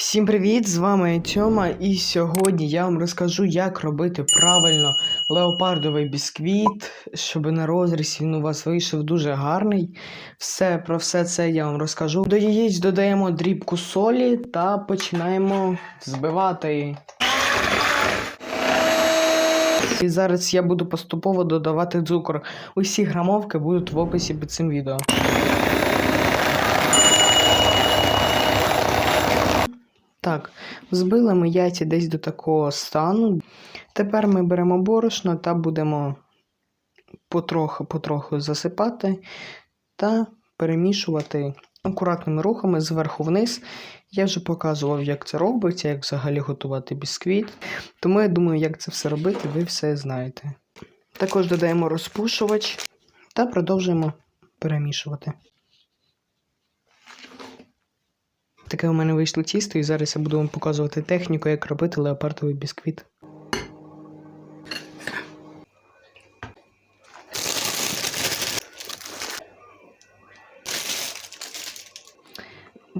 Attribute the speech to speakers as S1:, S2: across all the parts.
S1: Всім привіт! З вами Тьома, і сьогодні я вам розкажу, як робити правильно леопардовий бісквіт, щоб на розріз він у вас вийшов дуже гарний. Все про все це я вам розкажу. До яєць додаємо дрібку солі та починаємо збивати. І зараз я буду поступово додавати цукор. Усі грамовки будуть в описі під цим відео. Так, збили ми яйця десь до такого стану. Тепер ми беремо борошно та будемо потроху-потроху засипати та перемішувати акуратними рухами зверху вниз. Я вже показував, як це робиться, як взагалі готувати бісквіт. Тому я думаю, як це все робити, ви все знаєте. Також додаємо розпушувач та продовжуємо перемішувати. Таке у мене вийшло тісто, і зараз я буду вам показувати техніку, як робити леопардовий бісквіт.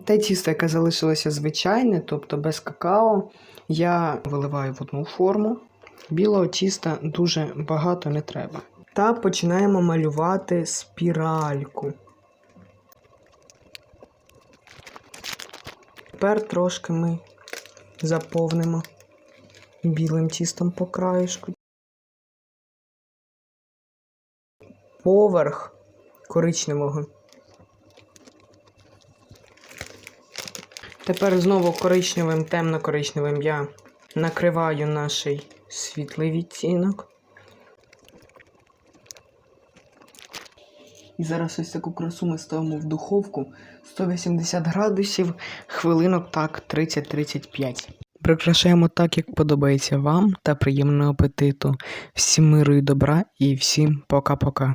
S1: Те тісто, яке залишилося звичайне, тобто без какао, я виливаю в одну форму. Білого тіста дуже багато не треба. Та починаємо малювати спіральку. Тепер трошки ми заповнимо білим тістом по краєшку. Поверх коричневого. Тепер знову коричневим, темно-коричневим я накриваю наш світлий відтінок. І зараз ось таку красу ми ставимо в духовку 180 градусів, хвилинок так 30-35. Прикрашаємо так, як подобається вам, та приємного апетиту. Всім миру і добра і всім пока-пока.